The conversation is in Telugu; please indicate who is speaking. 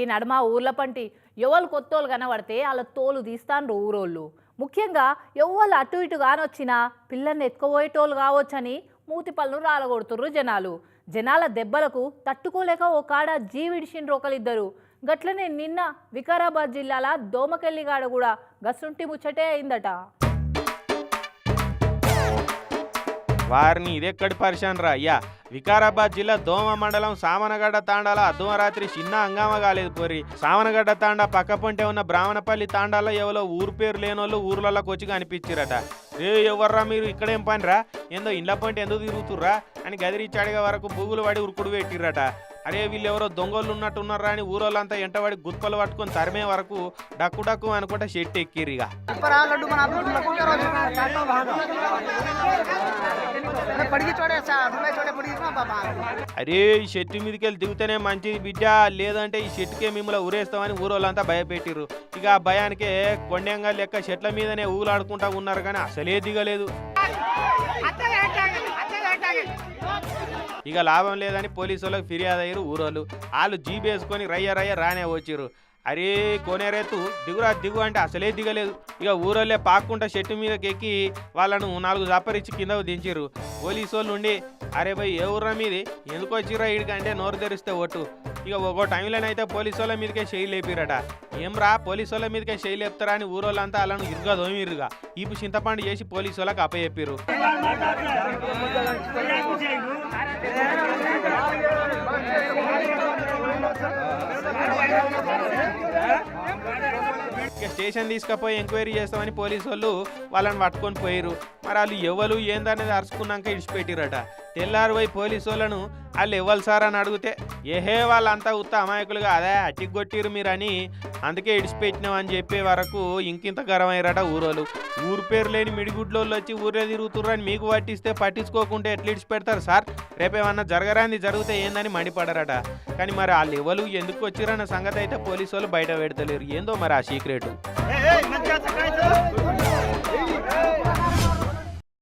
Speaker 1: ఈ నడుమ ఊర్ల పంటి ఎవరు కొత్తోళ్ళు కనబడితే వాళ్ళ తోలు తీస్తాండ్రు ఊరోళ్ళు. ముఖ్యంగా ఎవ్వరు అటు ఇటు కానొచ్చినా పిల్లల్ని ఎత్తుకుపోయేటోళ్ళు కావచ్చని మూతి పళ్ళు రాలగొడుతుర్రు జనాలు. జనాల దెబ్బలకు తట్టుకోలేక ఓ కాడ జీవిడిచిండ్రు ఒకరిద్దరు గట్లనే నిన్న వికారాబాద్ జిల్లాల దోమకెల్లిగాడ కూడా గసుంటి ముచ్చటే అయిందట.
Speaker 2: వారిని ఇదెక్కడి పరిశాన్ రా. అయ్యా వికారాబాద్ జిల్లా దోమ మండలం సామనగడ్డ తాండాల అర్ధమరాత్రి చిన్న హంగామా కాలేదు పోరి. సామనగడ్డ తాండా పక్క పొంటే ఉన్న బ్రాహ్మణపల్లి తాండాలో ఎవరో ఊరు పేరు లేనోళ్ళు ఊర్లలోకి వచ్చి కనిపించారట ఏ ఎవర్రా మీరు? ఇక్కడేం పనిరా? ఏందో ఇండ్ల పంట ఎందుకు తిరుగుతుర్రా? అని గదిరిచ్చాడిగా వరకు బూగులు పడి ఉరుకుడు పెట్టిరట అరే వీళ్ళు ఎవరో దొంగలు ఉన్నట్టున్నారా అని ఊరోళ్ళంతా ఎంటబడి గుత్పలు పట్టుకొని తరిమే వరకు డక్కు డక్కు అనుకుంటే షెట్ ఎక్కిరిగా అరే ఈ చెట్టు మీదకి వెళ్ళి దిగుతేనే మంచిది బిడ్డ. లేదంటే ఈ చెట్టుకే మిమ్మల్ని ఊరేస్తామని ఊరోళ్ళంతా భయపెట్టిర్రు. ఇక ఆ భయానికే కొండంగా లెక్క చెట్ల మీదనే ఊలాడుకుంటా ఉన్నారు కానీ అసలే దిగలేదు. ఇక లాభం లేదని పోలీసు వాళ్ళకి ఫిర్యాదు అయ్యారు ఊరోళ్ళు. వాళ్ళు జీబ్ వేసుకొని రయ్య రయ్య రానే వచ్చిర్రు. అరే కోనేరేతు దిగురా దిగు అంటే అసలే దిగలేదు. ఇక ఊరోళ్ళే పాక్కుంటా చెట్టు మీదకి ఎక్కి వాళ్ళను నాలుగు జాపరిచ్చి కిందకు దించారు పోలీసు వాళ్ళు ఉండి అరే భయ్ ఏ ఊర్రా మీది? ఎందుకు వచ్చిరా ఇడికి అంటే నోరు తెరిస్తే ఒట్టు. ఇక ఒక్కో టైంలోనైతే పోలీసు వాళ్ళ మీదకే చేయి లేపిరట ఏం రా పోలీసు వాళ్ళ మీదకే చేయి లేపుతారా? అని ఊరోళ్ళంతా వాళ్ళను ఇరుగా దోమిరుగా ఈపు చింతపండు చేసి పోలీసు వాళ్ళకి అప్పచెప్పిర్రు. స్టేషన్ తీసుకుపోయి ఎంక్వైరీ చేస్తామని పోలీసు వాళ్ళు వాళ్ళని పట్టుకొని పోయారు మరి వాళ్ళు ఎవరు ఏందనేది అరుచుకున్నాక ఇడిచిపెట్టిరట తెల్లారిపోయి పోలీసు వాళ్ళను వాళ్ళు ఇవ్వాలి సార్ అని అడిగితే ఏహే వాళ్ళంతా ఉత్త అమాయకులుగా అదే అట్టిగొట్టిరు మీరని అందుకే ఇడిచిపెట్టినాం అని చెప్పే వరకు ఇంకింత గరమయ్యారట ఊరోళ్ళు. ఊరు పేరు లేని మిడిగుడ్లోళ్ళు వచ్చి ఊరే తిరుగుతుర్రని మీకు పట్టిస్తే పట్టించుకోకుంటే ఎట్లా ఇడిచిపెడతారు సార్? రేపేమన్నా జరగరాంది జరిగితే ఏందని మండిపడరట కానీ మరి వాళ్ళు ఎవరు ఎందుకు వచ్చిరన్న సంగతి అయితే పోలీసు వాళ్ళు బయట పెడతలేరు. ఏందో మరి ఆ సీక్రెట్?